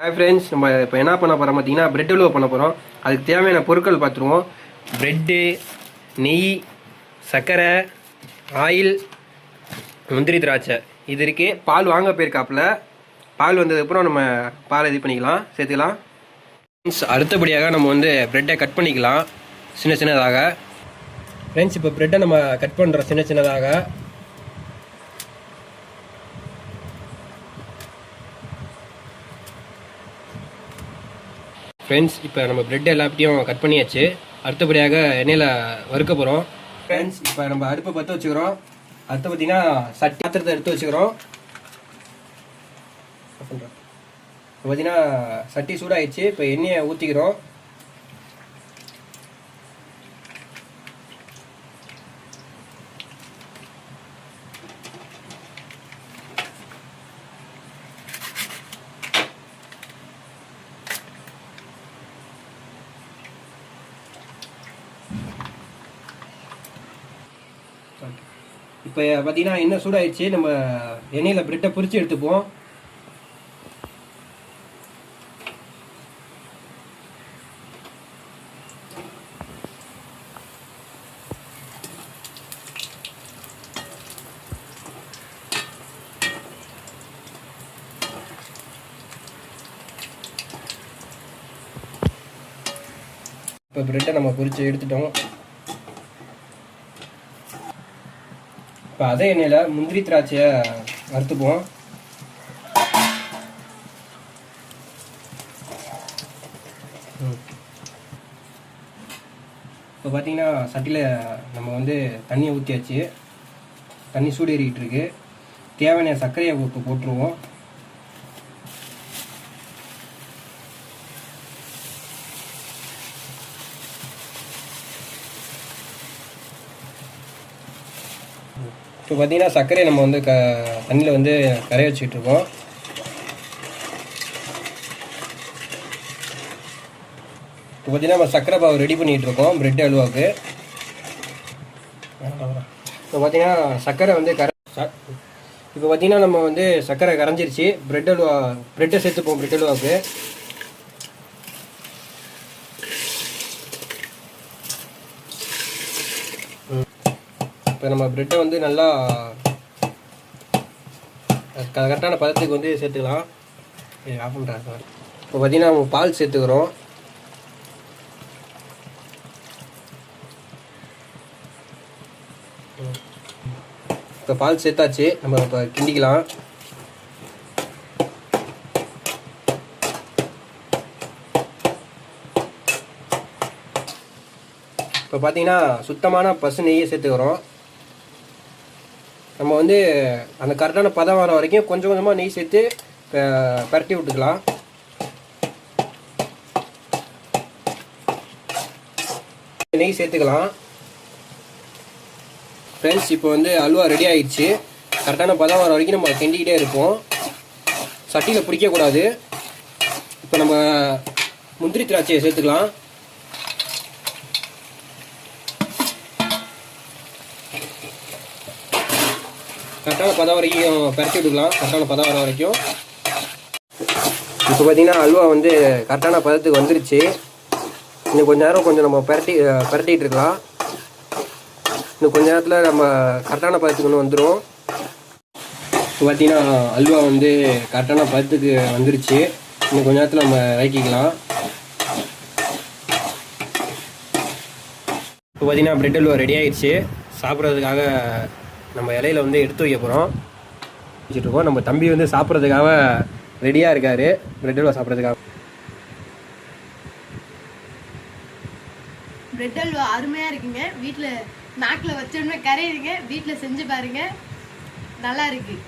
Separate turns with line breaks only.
Hi friends நம்ம இப்போ என்ன பண்ண போகிறோம் பார்த்தீங்கன்னா பிரெட் அல்வா பண்ண போகிறோம் அதுக்கு தேவையான பொருட்கள் பார்த்துருவோம் ப்ரெட்டு நெய் சர்க்கரை ஆயில் முந்திரி திராட்சை. இது இருக்கு பால் வாங்க போயிருக்காப்புல. பால் வந்ததுக்கப்புறம் நம்ம பால் இது பண்ணிக்கலாம் சேர்த்துக்கலாம். ஃப்ரெண்ட்ஸ் அடுத்தபடியாக நம்ம வந்து ப்ரெட்டை கட் பண்ணிக்கலாம் சின்ன சின்னதாக. ஃப்ரெண்ட்ஸ் இப்போ ப்ரெட்டை நம்ம கட் பண்ணுறோம் சின்ன சின்னதாக. ஃப்ரெண்ட்ஸ் இப்போ நம்ம பிரெட் எல்லாத்தையும் கட் பண்ணியாச்சு. அடுத்தபடியாக எண்ணெயில் வறுக்க போகிறோம் ஃப்ரெண்ட்ஸ் இப்போ நம்ம அடுப்பை பற்ற வச்சுக்கிறோம். அடுத்து பார்த்தீங்கன்னா சட்டி பாத்திரத்தை எடுத்து வச்சுக்கிறோம். இப்போ பார்த்தீங்கன்னா சட்டி சூடாகிடுச்சு இப்போ எண்ணெயை ஊற்றிக்கிறோம் இப்போ பார்த்தீங்கன்னா என்ன சூடாயிடுச்சு நம்ம எண்ணெயில் பிரெட்டை பொரிச்சு எடுத்துப்போம் இப்போ பிரெட்டை நம்ம பொரிச்சு எடுத்துட்டோம். இப்போ அதே எண்ணெயில் முந்திரி திராட்சையை வறுத்துப்போம் இப்போ பார்த்தீங்கன்னா சட்டியில் நம்ம வந்து தண்ணியை ஊற்றியாச்சு தண்ணி சூடேறிக்கிட்டு இருக்கு. தேவையான சர்க்கரையை இப்போ போட்டுருவோம். இப்போ பார்த்தீங்கன்னா சர்க்கரையை நம்ம வந்து க தண்ணியில் வந்து கரைய வச்சுக்கிட்டு இருக்கோம் இப்போ பார்த்தீங்கன்னா நம்ம சர்க்கரை பாவு ரெடி பண்ணிகிட்டு இருக்கோம் பிரெட் அல்வாவுக்கு இப்போ பார்த்தீங்கன்னா சர்க்கரை வந்து கரை ச- இப்போ பார்த்தீங்கன்னா நம்ம வந்து சர்க்கரை கரைஞ்சிருச்சு. பிரெட் அல்வா பிரெட்டை சேர்த்துப்போம் பிரெட் அல்வாவுக்கு. இப்போ நம்ம பிரெட்டை வந்து நல்லா கரெக்டான பதத்துக்கு வந்து சேர்த்துக்கலாம். ஆஃப் பண்ணுறாங்க இப்போ பார்த்தீங்கன்னா நம்ம பால் சேர்த்துக்கிறோம். இப்போ பால் சேர்த்தாச்சு. நம்ம இப்போ கிண்டிக்கலாம். இப்போ பார்த்தீங்கன்னா சுத்தமான பசு நெய்யை சேர்த்துக்கிறோம். நம்ம வந்து அந்த கரெக்டான பதம் வர வரைக்கும் கொஞ்சம் கொஞ்சமாக நெய் சேர்த்து பரட்டி விட்டுக்கலாம். நெய் சேர்த்துக்கலாம். ஃப்ரெண்ட்ஸ் இப்போ வந்து அல்வா ரெடி ஆயிடுச்சு. கரெக்டான பதம் வர வரைக்கும் நம்ம கிண்டிக்கிட்டே இருப்போம். சட்டியில் பிடிக்கக்கூடாது. இப்போ நம்ம முந்திரி திராட்சையை சேர்த்துக்கலாம். கரெக்டான பதம் வரைக்கும் பரட்டி விட்டுக்கலாம். கரெக்டான பதம் வர வரைக்கும். இப்போ பார்த்தீங்கன்னா அல்வா வந்து கரெக்டான பதத்துக்கு வந்துருச்சு. இன்னும் கொஞ்ச நேரம் கொஞ்சம் நம்ம பரட்டி பரட்டிகிட்டு இருக்கலாம். இன்னும் கொஞ்ச நேரத்தில் நம்ம கரெக்டான பதத்துக்கு ஒன்று வந்துடும் இப்போ பார்த்தீங்கன்னா அல்வா வந்து கரெக்டான பதத்துக்கு வந்துருச்சு. இன்னும் கொஞ்ச நேரத்தில் நம்ம இறக்கிக்கலாம். இப்போ பார்த்தீங்கன்னா பிரெட் அல்வா ரெடி ஆகிடுச்சு சாப்பிட்றதுக்காக நம்ம இலையில வந்து எடுத்து வைக்க போகிறோம் வச்சுட்ருக்கோம் நம்ம தம்பி வந்து சாப்பிட்றதுக்காக ரெடியாக இருக்காரு. பிரெட் அல்வா சாப்பிட்றதுக்காக.
பிரெட் அல்வா அருமையாக இருக்குங்க. வீட்டில் நாக்கில் வச்சோடனே கரையுதுங்க. வீட்டில் செஞ்சு பாருங்கள் நல்லா இருக்குது